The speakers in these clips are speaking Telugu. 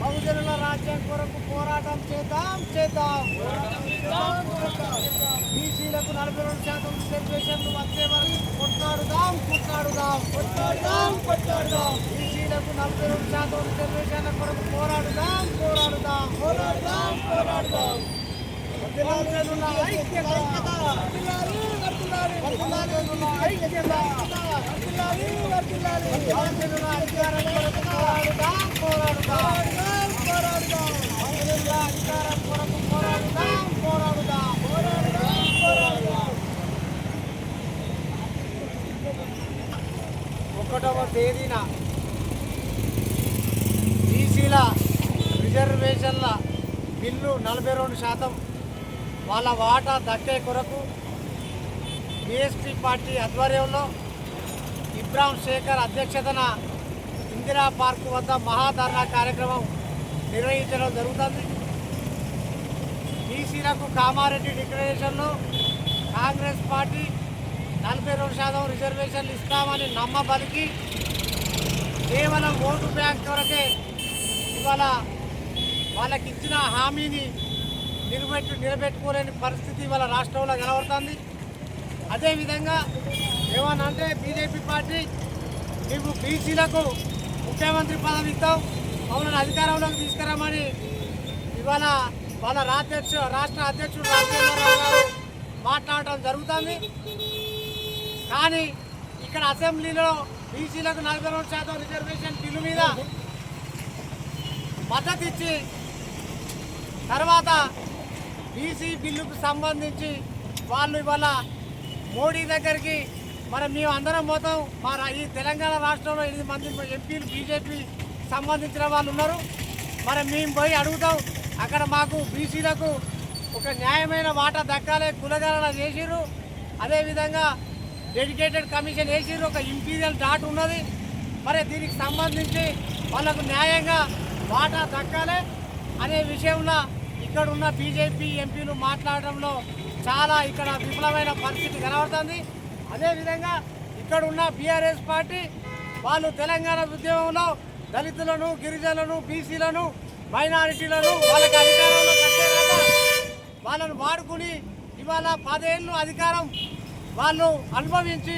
బహుజనుల రాజ్యం కొరకు పోరాటం చేద్దాం చేద్దాం పోరాటం చేద్దాం బీసీలకు నలభై రెండు శాతం రిజర్వేషన్లు వచ్చే వరకు కొట్లాడుదాం కొట్లాడుదాం కొట్లాడుదాం కొట్లాడుదాం బీసీలకు నలభై రెండు శాతం రిజర్వేషన్ల కొరకు పోరాడుదాం పోరాడుదాం పోరాడుదాం పోరాడుదాం. ఒకటవ తేదీన బీసీల రిజర్వేషన్ల బిల్లు నలభై రెండు శాతం వాళ్ళ వాటా దక్కే కొరకు బీఎస్పీ పార్టీ ఆధ్వర్యంలో ఇబ్రాహం శేఖర్ అధ్యక్షతన ఇందిరా పార్క్ వద్ద మహాధర్నా కార్యక్రమం నిర్వహించడం జరుగుతుంది. బీసీలకు కామారెడ్డి డిక్లరేషన్లో కాంగ్రెస్ పార్టీ నలభై రెండు శాతం రిజర్వేషన్లు ఇస్తామని నమ్మబలికి కేవలం ఓటు బ్యాంక్ కొరకే ఇవాళ వాళ్ళకి ఇచ్చిన హామీని నిలబెట్టు నిలబెట్టుకోలేని పరిస్థితి ఇవాళ రాష్ట్రంలో కనబడుతుంది. అదేవిధంగా ఏమన్నా అంటే బీజేపీ పార్టీ మేము బీసీలకు ముఖ్యమంత్రి పదవి ఇస్తాం మమ్మల్ని అధికారంలోకి తీసుకురామని ఇవాళ వాళ్ళ రాధ్యక్ష రాష్ట్ర అధ్యక్షుడు రాజేంద్రరావు గారు మాట్లాడటం జరుగుతుంది. కానీ ఇక్కడ అసెంబ్లీలో బీసీలకు నలభై రెండు శాతం రిజర్వేషన్ బిల్లు మీద మద్దతు ఇచ్చి తర్వాత బీసీ బిల్లుకు సంబంధించి వాళ్ళు ఇవాళ మోడీ దగ్గరికి మరి మేము అందరం పోతాం. మా రా- ఈ తెలంగాణ రాష్ట్రంలో ఎనిమిది మంది ఎంపీలు బీజేపీ సంబంధించిన వాళ్ళు ఉన్నారు. మరి మేము పోయి అడుగుతాం. అక్కడ మాకు బీసీలకు ఒక న్యాయమైన వాటా దక్కాలే కులగణన చేసిరు అదేవిధంగా డెడికేటెడ్ కమిషన్ వేసిరు ఒక ఇంపీరియల్ డాట్ ఉన్నది. మరి దీనికి సంబంధించి వాళ్ళకు న్యాయంగా వాటా దక్కాలి అనే విషయంలో ఇక్కడ ఉన్న బీజేపీ ఎంపీలు మాట్లాడడంలో చాలా ఇక్కడ విఫలమైన పరిస్థితి కనబడుతుంది. అదేవిధంగా ఇక్కడ ఉన్న బీఆర్ఎస్ పార్టీ వాళ్ళు తెలంగాణ ఉద్యమంలో దళితులను గిరిజనులను బీసీలను మైనారిటీలను వాళ్ళకి అధికారంలో వాళ్ళను వాడుకుని ఇవాళ పదేళ్ళు అధికారం వాళ్ళు అనుభవించి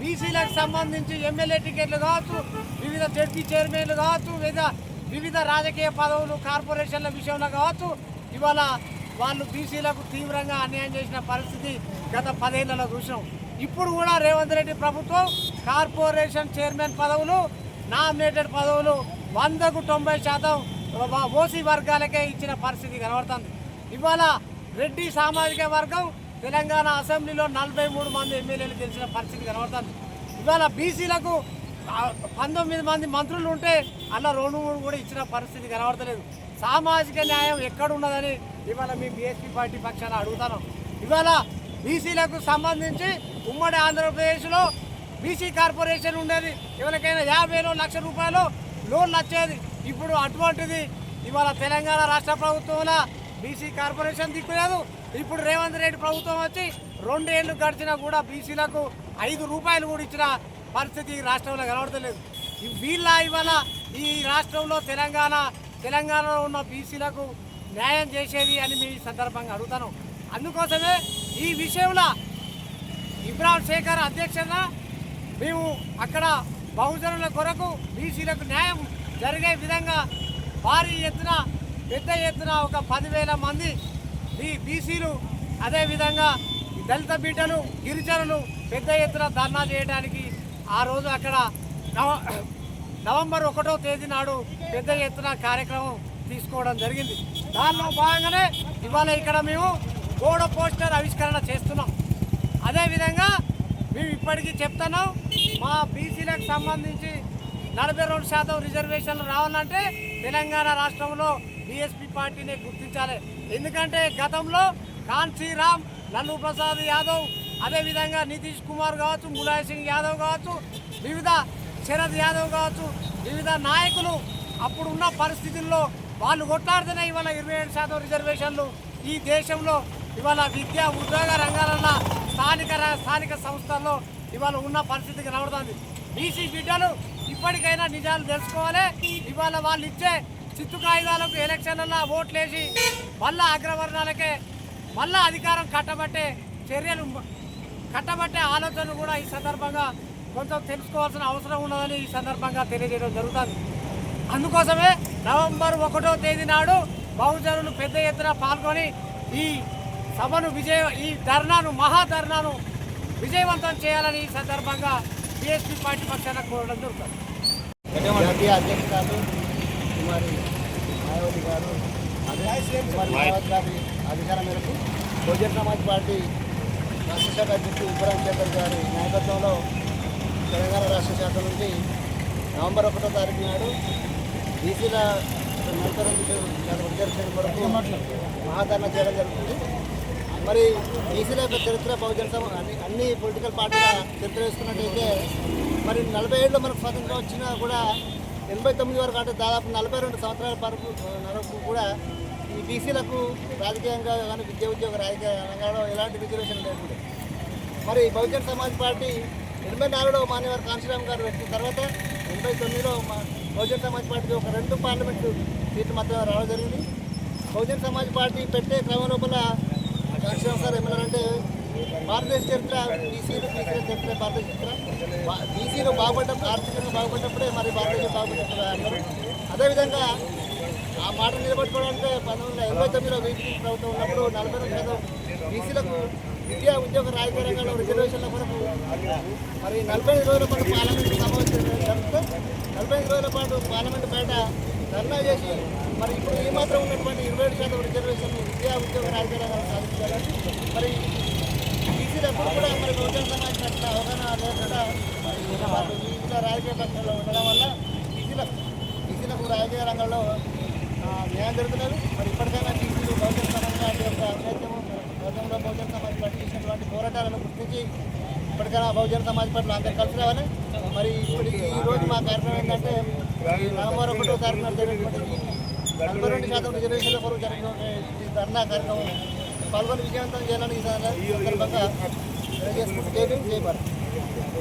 బీసీలకు సంబంధించి ఎమ్మెల్యే టికెట్లు కావచ్చు వివిధ జడ్పీ చైర్మన్లు కావచ్చు లేదా వివిధ రాజకీయ పదవులు కార్పొరేషన్ల విషయంలో కావచ్చు ఇవాళ వాళ్ళు బీసీలకు తీవ్రంగా అన్యాయం చేసిన పరిస్థితి గత పదేళ్ళలో చూసినాం. ఇప్పుడు కూడా రేవంత్ రెడ్డి ప్రభుత్వం కార్పొరేషన్ చైర్మన్ పదవులు నామినేటెడ్ పదవులు వందకు తొంభై శాతం ఓసీ వర్గాలకే ఇచ్చిన పరిస్థితి కనబడుతుంది. ఇవాళ రెడ్డి సామాజిక వర్గం తెలంగాణ అసెంబ్లీలో నలభై మూడు మంది ఎమ్మెల్యేలు గెలిచిన పరిస్థితి కనబడుతుంది. ఇవాళ బీసీలకు పంతొమ్మిది మంది మంత్రులు ఉంటే అన్న రెండు మూడు కూడా ఇచ్చిన పరిస్థితి కనబడతలేదు. సామాజిక న్యాయం ఎక్కడ ఉన్నదని ఇవాళ మీ బీఎస్పీ పార్టీ పక్షాన అడుగుతాను. ఇవాళ బీసీలకు సంబంధించి ఉమ్మడి ఆంధ్రప్రదేశ్లో బీసీ కార్పొరేషన్ ఉండేది. ఎవరికైనా యాభైలో లక్ష రూపాయలు లోన్లు వచ్చేది. ఇప్పుడు అటువంటిది ఇవాళ తెలంగాణ రాష్ట్ర ప్రభుత్వంలో బీసీ కార్పొరేషన్ దిక్కులేదు. ఇప్పుడు రేవంత్ రెడ్డి ప్రభుత్వం వచ్చి రెండేళ్ళు గడిచినా కూడా బీసీలకు ఐదు రూపాయలు కూడా ఇచ్చిన పరిస్థితి ఈ రాష్ట్రంలో కనబడతలేదు. వీళ్ళ ఇవాళ ఈ రాష్ట్రంలో తెలంగాణ తెలంగాణలో ఉన్న బీసీలకు న్యాయం చేసేది అని మీ సందర్భంగా అడుగుతాను. అందుకోసమే ఈ విషయంలో ఇబ్రాహిం శేఖర్ అధ్యక్షత మేము అక్కడ బహుజనుల కొరకు బీసీలకు న్యాయం జరిగే విధంగా భారీ ఎత్తున పెద్ద ఎత్తున ఒక పదివేల మంది ఈ బీసీలు అదేవిధంగా దళిత బిడ్డలు గిరిజనులు పెద్ద ఎత్తున ధర్నా చేయడానికి ఆ రోజు అక్కడ నవ నవంబర్ ఒకటో తేదీ నాడు పెద్ద ఎత్తున కార్యక్రమం తీసుకోవడం జరిగింది. దానిలో భాగంగానే ఇవాళ ఇక్కడ మేము గోడ పోస్టర్ ఆవిష్కరణ చేస్తున్నాం. అదేవిధంగా మేము ఇప్పటికీ చెప్తున్నాం మా బీసీలకు సంబంధించి నలభై రెండు శాతం రిజర్వేషన్లు రావాలంటే తెలంగాణ రాష్ట్రంలో బీఎస్పీ పార్టీని గుర్తించాలి. ఎందుకంటే గతంలో కాన్సీరామ్ లల్లు ప్రసాద్ యాదవ్ అదేవిధంగా నితీష్ కుమార్ కావచ్చు ములాయం సింగ్ యాదవ్ కావచ్చు వివిధ శరద్ యాదవ్ కావచ్చు వివిధ నాయకులు అప్పుడు ఉన్న పరిస్థితుల్లో వాళ్ళు కొట్లాడితేనే ఇవాళ ఇరవై ఏడు శాతం రిజర్వేషన్లు ఈ దేశంలో ఇవాళ విద్య ఉద్యోగ రంగాలలో స్థానిక స్థానిక సంస్థల్లో ఇవాళ ఉన్న పరిస్థితికి రావడుతుంది బీసీ బిడ్డలు ఇప్పటికైనా నిజాలు తెలుసుకోవాలి. ఇవాళ వాళ్ళు ఇచ్చే చిత్తు కాగితాలకు ఎలక్షన్లలో ఓట్లేసి మళ్ళా అగ్రవర్ణాలకే మళ్ళా అధికారం కట్టబట్టే చర్యలు కట్టబట్టే ఆలోచన కూడా ఈ సందర్భంగా కొంచెం తెలుసుకోవాల్సిన అవసరం ఉన్నదని ఈ సందర్భంగా తెలియజేయడం జరుగుతుంది. అందుకోసమే నవంబర్ ఒకటో తేదీ నాడు బహుజనులు పెద్ద ఎత్తున పాల్గొని ఈ సభను విజయ ఈ ధర్నాను మహాధర్నాను విజయవంతం చేయాలని ఈ సందర్భంగా బీఎస్పీ పార్టీ పక్షాన కోరడం జరుగుతుంది. జాతీయ అధ్యక్షురాలు కుమారి మాయావతి గారు అధికారం మేరకు బహుజన్ సమాజ్ పార్టీ రాష్ట్ర శాఖ అధ్యక్షుడు ఉబ్బరం గారి నాయకత్వంలో తెలంగాణ రాష్ట్ర శాఖ నుండి నవంబర్ ఒకటో తారీఖు నాడు బీసీల నలభై రెండు రిజర్వేషన్ కొరకు మహాధరణ చేయడం జరుగుతుంది. మరి బీసీల యొక్క చరిత్ర బహుజన అన్ని అన్ని పొలిటికల్ పార్టీల చరిత్ర వేసుకున్నట్టయితే మరి నలభై ఏళ్ళు మనకు స్వాతంత్రం వచ్చినా కూడా ఎనభై తొమ్మిది వరకు అంటే దాదాపు నలభై రెండు సంవత్సరాల వరకు వరకు కూడా ఈ బీసీలకు రాజకీయంగా కానీ విద్యా ఉద్యోగ రాజకీయ రంగంలో ఎలాంటి రిజర్వేషన్ లేకుండా. మరి బహుజన్ సమాజ్ పార్టీ ఎనభై నాలుగులో మాన్యవారు కాంశీరామ్ గారు పెట్టిన తర్వాత ఎనభై తొమ్మిదిలో మా బహుజన్ సమాజ్ పార్టీకి ఒక రెండు పార్లమెంటు సీట్లు మాత్రమే రావడం జరిగింది. బహుజన్ సమాజ్ పార్టీ పెట్టే క్రమం లోపల కాంశీరామ్ సార్ ఏమన్నారంటే భారతదేశ చరిత్ర బీసీలు బీసీల చరిత్ర భారతదేశ చరిత్ర. బీసీలు బాగుపడ్డ ఆర్థికంగా బాగుపడ్డప్పుడే మరి భారతదేశం బాగుపడ్డప్పుడు అన్నారు. అదేవిధంగా ఆ మాట నిలబెట్టుకోవడానికి పంతొమ్మిది వందల ఎనభై తొమ్మిదిలో బీజేపీ ప్రభుత్వం ఉన్నప్పుడు నలభై రెండు శాతం బీసీలకు విద్యా ఉద్యోగ రాజకీయ రంగంలో రిజర్వేషన్ల కొరకు మరి నలభై ఐదు రోజుల పాటు పార్లమెంట్ సమావేశం జరుగుతూ నలభై ఐదు రోజుల పాటు పార్లమెంట్ బయట ధర్నా చేసి మరి ఇప్పుడు ఈ మాత్రం ఉన్నటువంటి ఇరవై ఏడు శాతం రిజర్వేషన్ విద్యా ఉద్యోగ రాజకీయ రంగంలో సాధించాలని మరి బీసీలు ఎప్పుడు కూడా మరి బహుజన సమాజ్ పట్ల అవగాహన లేకుండా మరి వాళ్ళు బీసీల రాజకీయ పక్షంలో ఉండడం వల్ల బీసీలకు బీసీలకు రాజకీయ రంగంలో న్యాయం జరుగుతున్నారు మరి ఇప్పటికైనా టీసీలు బహుజన సమాజ్ పార్టీ యొక్క అభ్యర్థము గతంలో బహుజన సమాజ్ పార్టీ చేసినటువంటి పోరాటాలను గుర్తించి ఇప్పటికైనా బహుజన సమాజ్ పార్టీలు అందరూ కలిసి రావాలి. మరి ఇప్పుడు ఈ రోజు మా కార్యక్రమం ఏంటంటే నవంబర్ ఒకటో కార్యక్రమం జరిగినటువంటి నలభై రెండు శాతం రిజర్వేషన్ల కొరకు జరిగిన ధర్నా కార్యక్రమం పాల్గొని విజయవంతం చేయాలని ఈ సందర్భంగా తెలియజేసుకుంటూ జై భీమ్, జై భారత్.